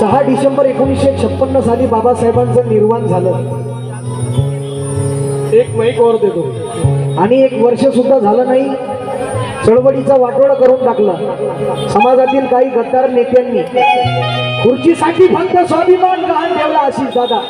सहा डिसेंबर एकोणीसशे छप्पन्न साली बाबासाहेबांचं निर्वाण झालं. एक माईक वर देतो. आणि एक वर्ष सुद्धा झालं नाही. चळवळीचा वाटोळ करून टाकलं. समाजातील काही गद्दार नेत्यांनी खुर्चीसाठी फक्त स्वाभिमान गहाण ठेवला आशिष दादा.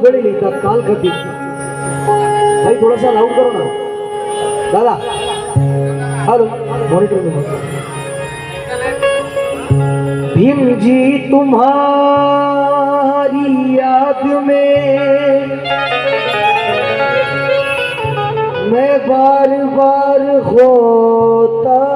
सिंग दादा बोधळे लिहितात काल कधी? भाई, थोडासा लाऊड करो ना. दादा. हॅलो. मॉनिटर में भीम जी तुम्हारी याद में मैं बार बार होता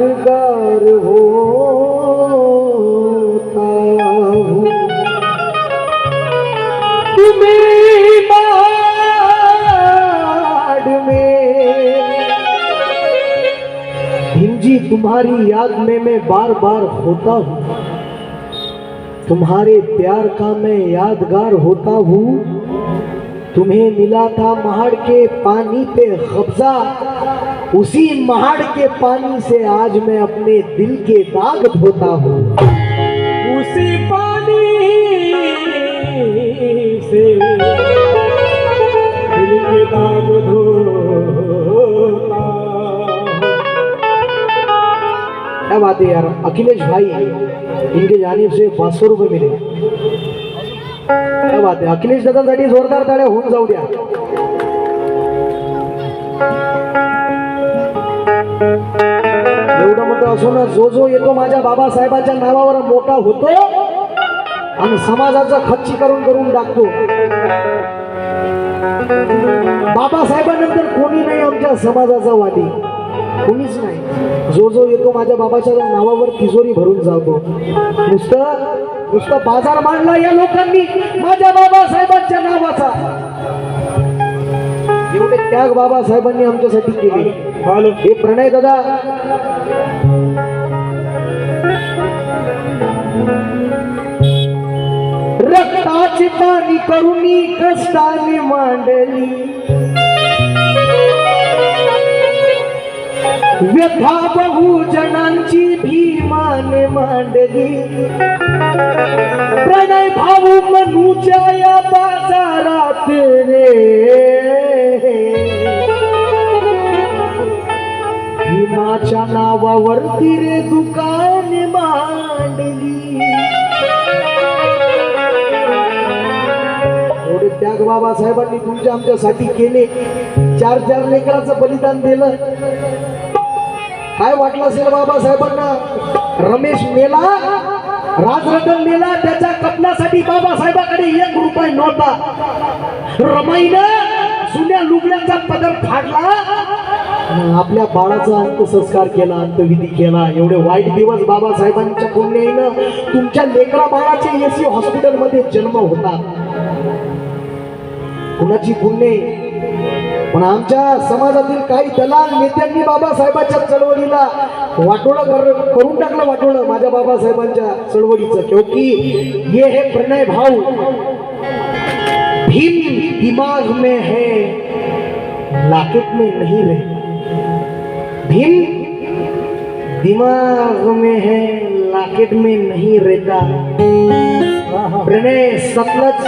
यादगार होता हूँ। तुम्हारी याद में मैं बार बार होता हूँ। तुम्हारे प्यार का मैं यादगार होता हूँ। तुम्हें मिला था महाड़ के पानी पे कब्जा। उसी महाड़ के पानी से आज मैं अपने दिल के दाग धोता हूँ। उसी पानी से दिल के दाग धोता क्या बात है यार? अखिलेश भाई, इनके जानिब से पाच सौ रुपये मिले। क्या बात है? अखिलेश दादासाठी जोरदार टाळ्या होऊन जाऊ द्या। एवढं मोठं असून जो जो येतो माझ्या बाबासाहेबांच्या नावावर मोठा होतो आणि समाजाचं खच्चीकरण करून टाकतो. बाबासाहेबांनंतर कोणी नाही आमच्या समाजाचा वादी. कोणीच नाही. जो जो येतो माझ्या बाबाच्या नावावर तिजोरी भरून जातो. नुसतं नुसतं बाजार मांडला या लोकांनी माझ्या बाबासाहेबांच्या नावाचा. एवढे त्याग बाबासाहेबांनी आमच्यासाठी केले. हॅलो हे प्रणय दादा. रक्ताची पाणी करून कष्टाने मांडली. व्यथा बहुजनांची भीमाने मांडली. प्रणय भाऊ मनूच्या या बाजारात रे. भीमाच्या नावावरती रे दुकान मांडली. त्याग बाबासाहेबांनी तुमच्या आमच्यासाठी केले. चार चार लेकराचं बलिदान दिलं. काय वाटलं असेल बाबासाहेबांना? रमेश मेला राजरतन मेला त्याच्या कपण्यासाठी बाबासाहेबाकडे एक रुपये नव्हता. रमाईनं जुन्या लुगड्यांचा पदर फाडला. आपल्या बाळाचा अंत्यसंस्कार केला अंत्यविधी केला. एवढे वाईट दिवस बाबासाहेबांच्या पुण्याईनं तुमच्या लेकरा बाळाचे एसी हॉस्पिटलमध्ये जन्म होता. कुणाची पुण्य? पण आमच्या समाजातील काही दलाल नेत्यांनी बाबासाहेबांच्या चळवळीला वाटोळं कर करून टाकलं वाटोळं माझ्या बाबासाहेबांच्या चळवळीचं. क्योंकि ये हे प्रणय भाऊ. भीम दिमाग में है लाकेट में नहीं रहे भीम दिमाग में है, लाकेट में नहीं रहता। प्रणय सतलज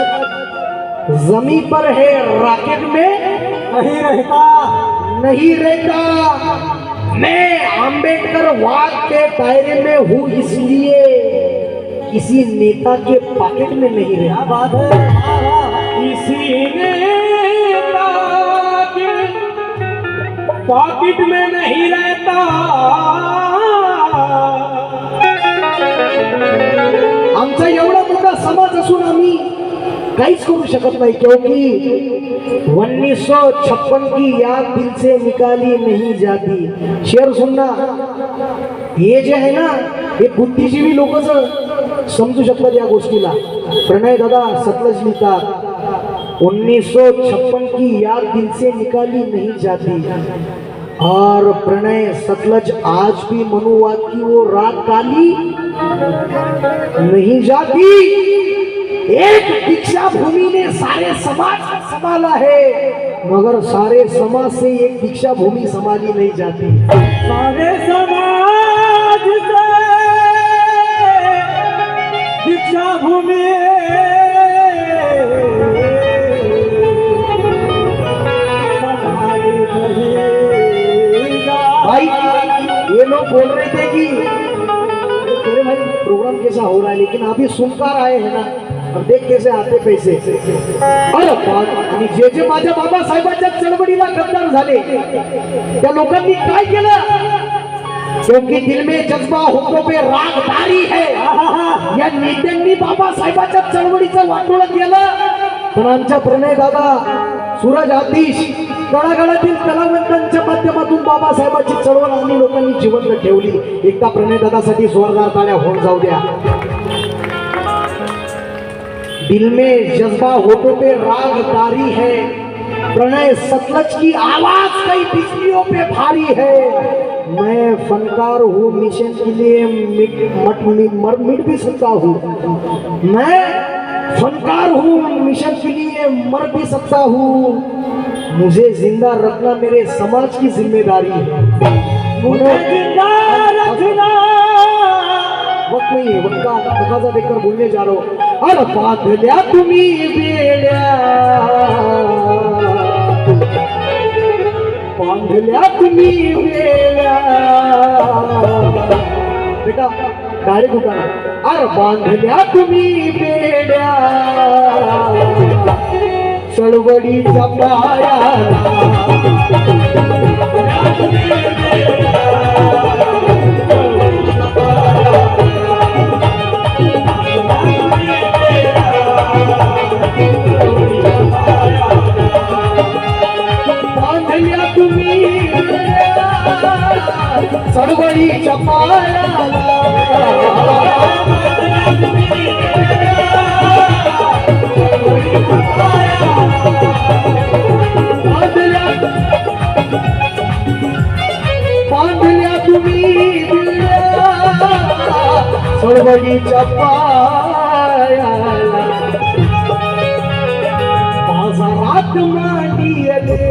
जमी पर है, राकेट में नहीं रहता। नहीं रहता। मैं अंबेडकर वाद के दायरे में हूँ, इसलिए किसी नेता के पॉकेट में नहीं रहता बात है। किसी ने पॉकेट में नहीं रहता। आमचा एवढा मोठा समाज असून आम्ही काहीच करू शकत नाही क्योंकि उन्नीस सौ छप्पन की याद दिल से निकाली नहीं जाती. शेर सुनना हे जे आहे ना हे बुद्धिजीवी लोकच समजू शकतात या गोष्टीला. प्रणय दादा सतलज लिहितात उन्नीस सौ छप्पन की याद दिल से निकाली नहीं जाती। और प्रणय सतलज आज भी मनुवाद की वो रात काली नहीं जाती। एक दीक्षा भूमि ने सारे समाज संभाला है, मगर सारे समाज से एक दीक्षा भूमि संभाली नहीं जाती। सारे समाज से दीक्षा भूमि बोल रहे थे कि अरे भाई प्रोग्राम कैसा हो रहा है लेकिन अभी सुनकर आए हैं ना अब देख कैसे आते पैसे। अरे बाप, आणि जे जे माझ्या बाबासाहेबांच्या चळवळीला गद्दार झाले त्या लोकांनी काय केलं? क्योंकि दिल में जज्बा होतो पे रागदारी है। या नेत्यांनी बाबासाहेबाच्या चळवळीचं वाटोळ केलं. पण आमच्या प्रणय दादा सूरज आतिश तळागाळातील कलावंतांच्या माध्यमातून बाबासाहेबांची चळवळ आम्ही लोकांनी जिवंत ठेवली. एकदा प्रणयदादासाठी जोरदार टाळ्या होऊन जाऊ द्या. दिल में जज्बा होठों पे रागदारी है. प्रणय सतलज की आवाज कई बिजलियों पे भारी है. मैं फनकार हूँ मिशन के लिए मिट मट मर मिट भी सकता हूँ. मैं फनकार हूँ मिशन के लिए मर भी सकता हूँ. मुझे ज़िंदा रखना मेरे समाज की ज़िम्मेदारी है। मुझे ज़िंदा रखना। वक्त नहीं है वक्त का तकाजा देखकर बोलने जा रहा हूँ। अरे बांधल्या तुम्ही बेड्या बांधल्या तुम्ही बेड्या बेटा डायरेक्ट उठाना अरे बांधल्या तुम्ही बेड्या चळवळीचा पाया बांधल्या तुम्ही चळवळीच्या पायाला. बाजारात मांडियले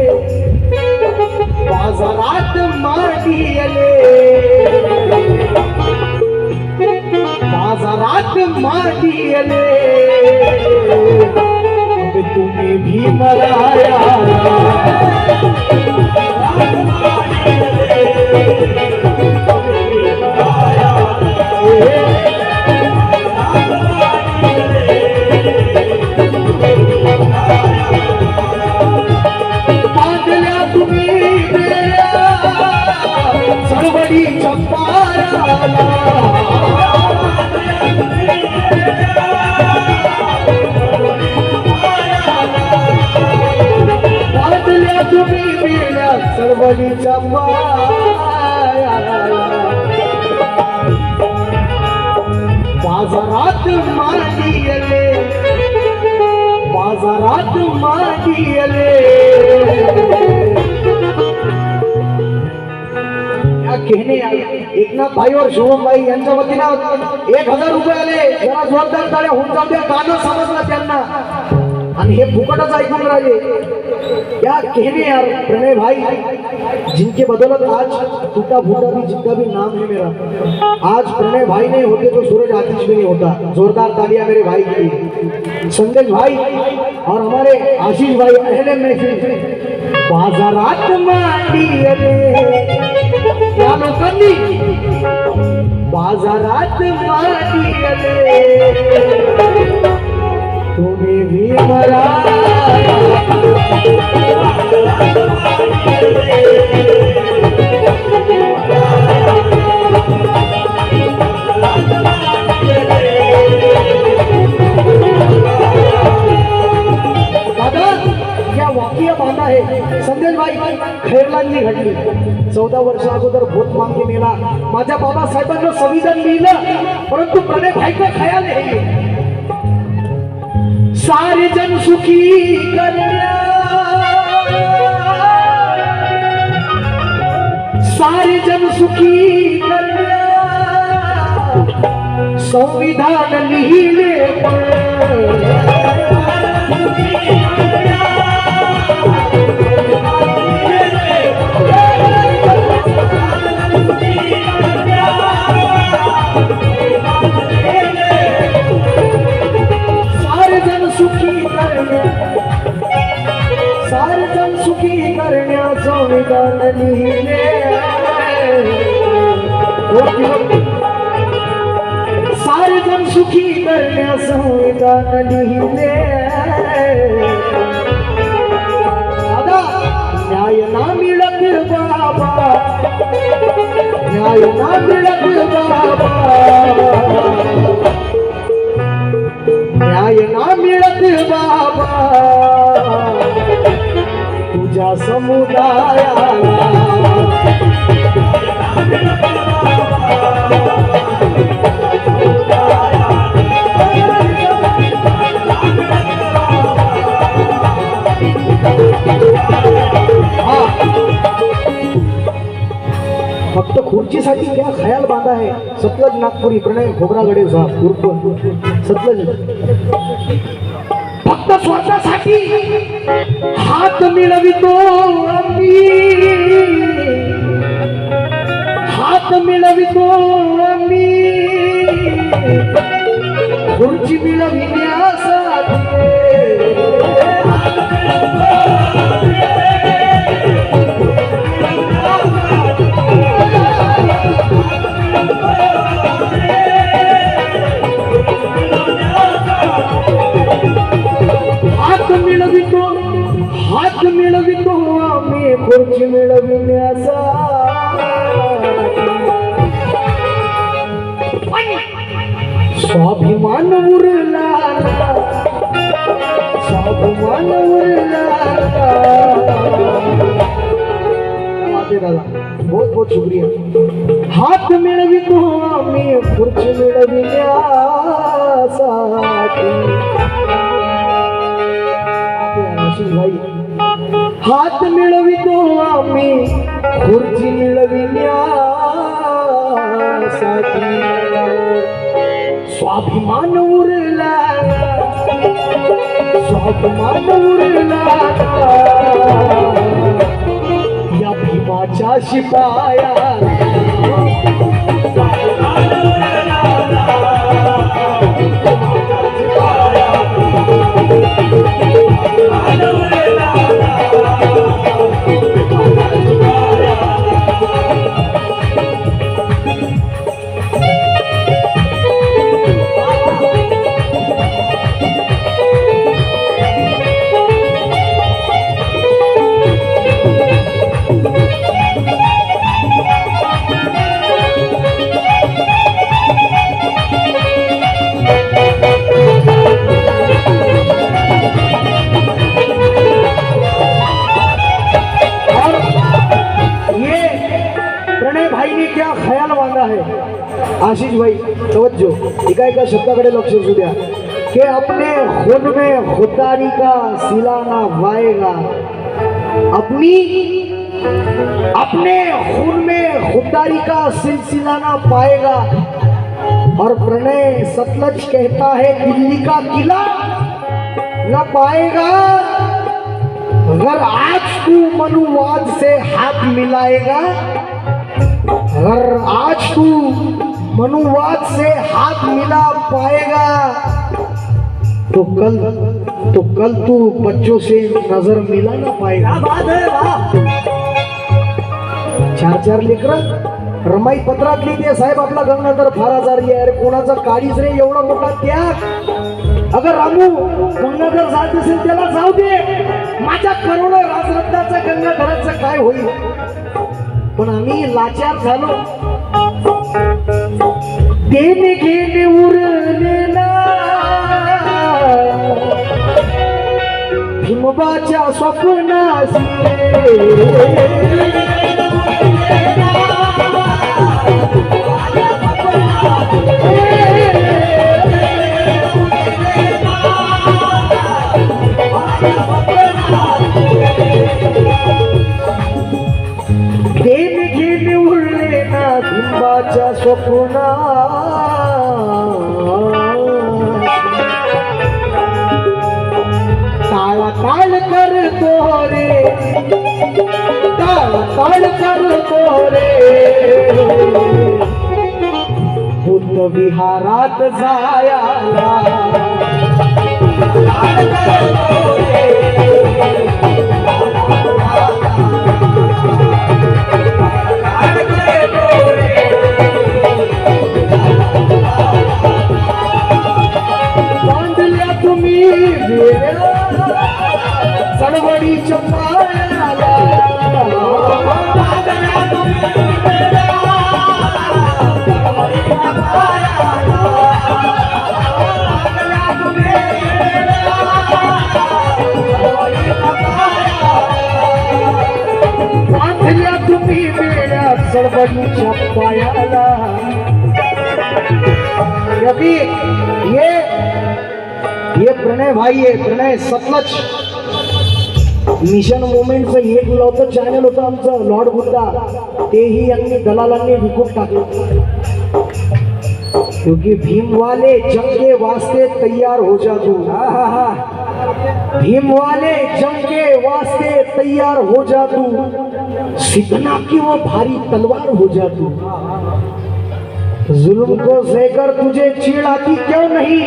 बाजारात मांडियले बाजारात मांडियले अब तुम्ही भीमराया. घेणे एकनाथ भाई और शुभम भाई यांच्या वतीनं एक हजार रुपये आले. जरा जोरदार ताळ्या होऊन जाऊ द्या. गाणं समजलं त्यांना. आणि हे फुकटच ऐकून राहिले. या कहने यार प्रणय भाई जिनके बदौलत आज टूटा फूटा भी जिनका भी नाम है मेरा. आज प्रणय भाई नहीं होते तो सूरज आतिश भी नहीं होता. जोरदार तालियां मेरे भाई के लिए. संदेश भाई और हमारे आशीष भाई अहले महफिल. बाजारात मांडी रे या लोकांनी बाजारात मांडी तुम्ही भीमरा चौदा वर्ष अगोदर भूत मागे मेला माझ्या बाबासाहेबांना संविधान लिहिलं परंतु प्रणय भाईचं खयाल आहे सारे जन सुखी करण्या सारे जन सुखी संविधान लिहिले आमच्या समुदायाला. हा. फक्त खुर्चीसाठी क्या खयाल बांधा आहे. सतलज नागपुरी प्रणय खोबरागडे साहेब उर्फ सतलज. फक्त स्वतःसाठी. हात मिळवितो आम्ही हात मिळवितो आम्ही खुर्ची मिळविण्यासाठी आशिष हात मिळवितो आम्ही खुर्ची मिळविण्यासाठी स्वाभिमान उरला स्वाभिमान उरला. या भीमाच्या शिपाया एका एका शब्दाकडे लक्ष असू द्या. कि अपने खुद में खुदारी का सिलाना वाएगा अपनी अपने खून में खुदारी का सिलसिला ना पाएगा. और प्रणय सतलज कहता है, दिल्ली का किला न पाएगा? अगर आज तू मनुवाद से हाथ मिलाएगा, अगर आज तू मनुवाद से हाथ मिला पाएगा। तो कल तो कल तू बच्चों से नजर मिला ना पाएगा। बात है चार चार लेकर रमाई पत्रात लिहिते साहेब आपला गंगाधर फार आजारी आहे अरे कोणाचा काळीच रे एवढा मोठा त्याग। अगर रामू गंगाधर जात असेल त्याला जाऊ दे। माझ्या करोडो राजरत्नाचं गंगाधराचं काय होईल? पण आम्ही लाचार झालो. देणे घेणे उरलेला भीमबाच्या स्वप्नासी स्वप्ना करतो रे बुद्ध विहारात जायाला। वेड्या पायाला ये ये प्रणय भाई ये प्रणय सतलज. मिशन मुवमेंटचं एक नव्हतं चॅनल होतं आमचं लॉर्ड बुद्धा तेही यांनी दलालांनी विकून टाकलं. क्योंकि भीम वाले जंग वास्ते तैयार हो जा तू. भीम वाले जंग के वास्ते तैयार हो जा तू सीखना की वो भारी तलवार हो जा तू जुल्म को सहकर तुझे चीड़ आती क्यों नहीं?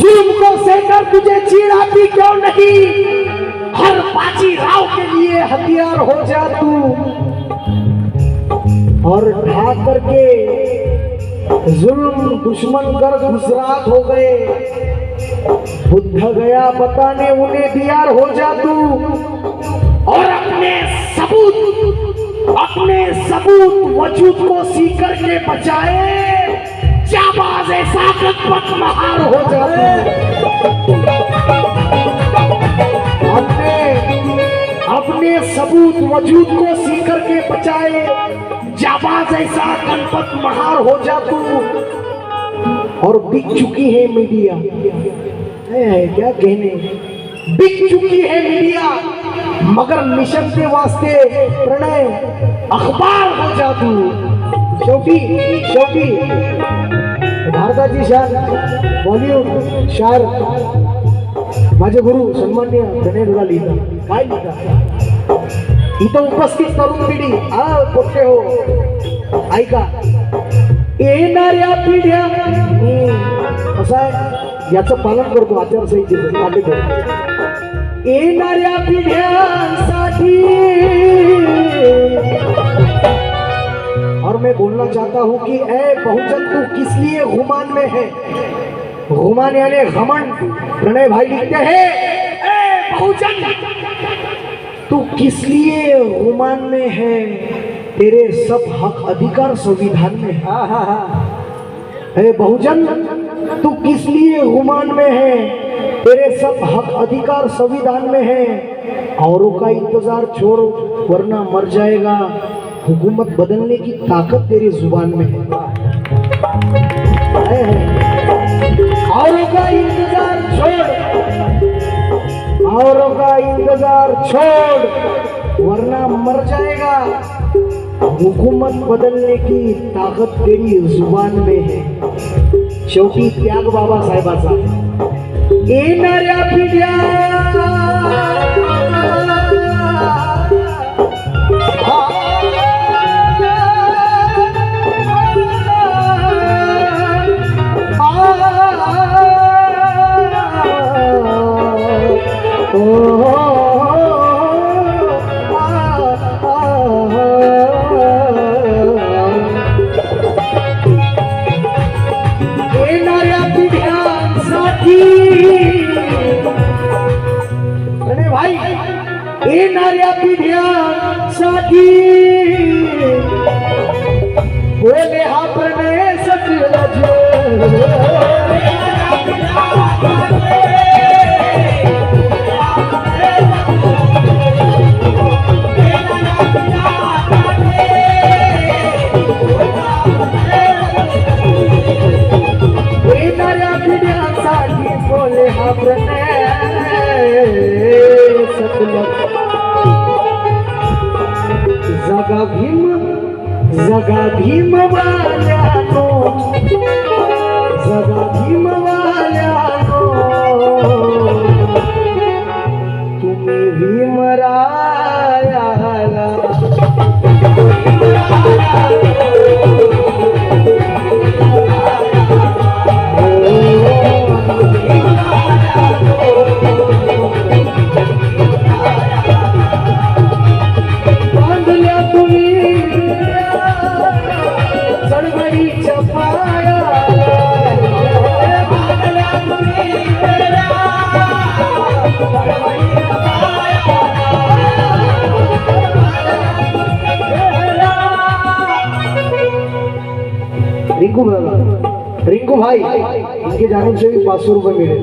जुल्म को सहकर तुझे चीड़ आती क्यों नहीं? हर बाजी राव के लिए हथियार हो जा तू और ढा करके जुल्म दुश्मन कर गुजरात हो गए। बुद्ध गया बताने उन्हें दियार हो जा तू और अपने सबूत अपने सबूत वजूद को सीख करके बचाए। जाबाज ऐसा महार हो जाए। अपने अपने सबूत वजूद को सीकर के बचाए। जाबाज ऐसा गणपत महार हो जा तू। और बिक चुकी है मीडिया। है क्या कहने? बिक चुकी है मीडिया, मगर मिशन के वास्ते प्रणय अखबार हो जा तू। शेवटी शेवटी भारताची शान बॉलिवूड शार माझे गुरु सन्मान्य प्रणय दुला लिहितात काय लिहितात इथं उपस्थित तरुण पिढी हा पोटे हो. ऐका. येणाऱ्या पिढ्या मी कसं आहे याचं पालन करतो आचारसंहितेचं. काटेकोर येणाऱ्या पिढ्यांसाठी और मैं बोलना चाहता हूं कि ए बहुजन तू किस लिए घुमान में है? घुमान यानी घमंड। प्रणय भाई लिखते हैं ए बहुजन! तू किस लिए गुमान में है? तेरे सब हक अधिकार संविधान में है। हाँ हाँ हाँ बहुजन, तू किस लिए गुमान में है? तेरे सब हक अधिकार संविधान में है। औरों का इंतज़ार छोड़, वरना मर जाएगा। हुकूमत बदलने की ताकत तेरी ज़ुबान में है। औरों का इंतज़ार छोड़। औरों का इंतजार छोड़. वरना मर जाएगा. हुकूमत बदलने की ताकत तेरी जुबान में है. शेवटी त्याग बाबासाहेबाचा. येणाऱ्या पिढ्या! भीम जगा भीम वाल्या तो रिंकू दादा रिंकू भाई इनके जाने से भी पाच सौ रुपये मिले।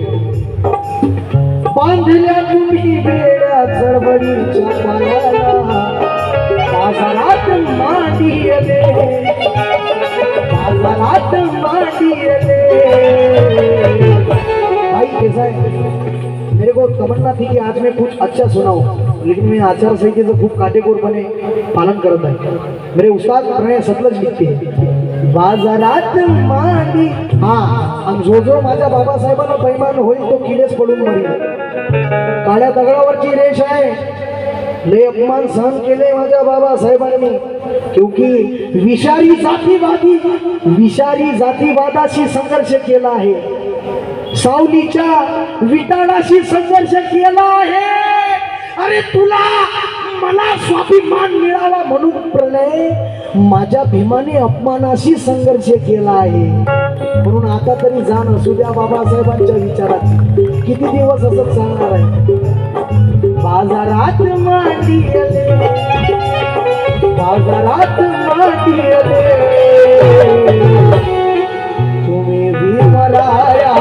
बांधल्या तुम्ही बेड्या चळवळीच्या पायाला बाजारात मांडी आले बाजारात मांडी आले भाई, कैसा है? मेरे को तमन्ना थी कि आज मैं कुछ अच्छा सुनाऊं, लेकिन मैं आचार संहिता से खूब खूप काटेकोरपणे पालन करता है मेरे उस्ताद प्रणय सतलज लिखते हैं. बाजारात मांडी. हा आणि जो जो माझ्या बाबासाहेबांना बैमान होईल तो किडेच पडून मरेल. काळ्या दगडावरची रेष आहे. लय अपमान सहन केले माझ्या बाबासाहेबांनी क्योंकि विषारी जातीवादी विषारी जातीवादाशी संघर्ष केला आहे. सावलीच्या विटाणाशी संघर्ष केला आहे. अरे तुला मला स्वाभिमान मिळाला म्हणून प्रणय माझ्या भीमाने अपमानाशी संघर्ष केला आहे. म्हणून आता तरी जाण असू द्या बाबासाहेबांच्या विचारात. किती दिवस असं सांगणार आहे? बाजारात मांडी बाजारात मांडी तुम्ही भीमराया.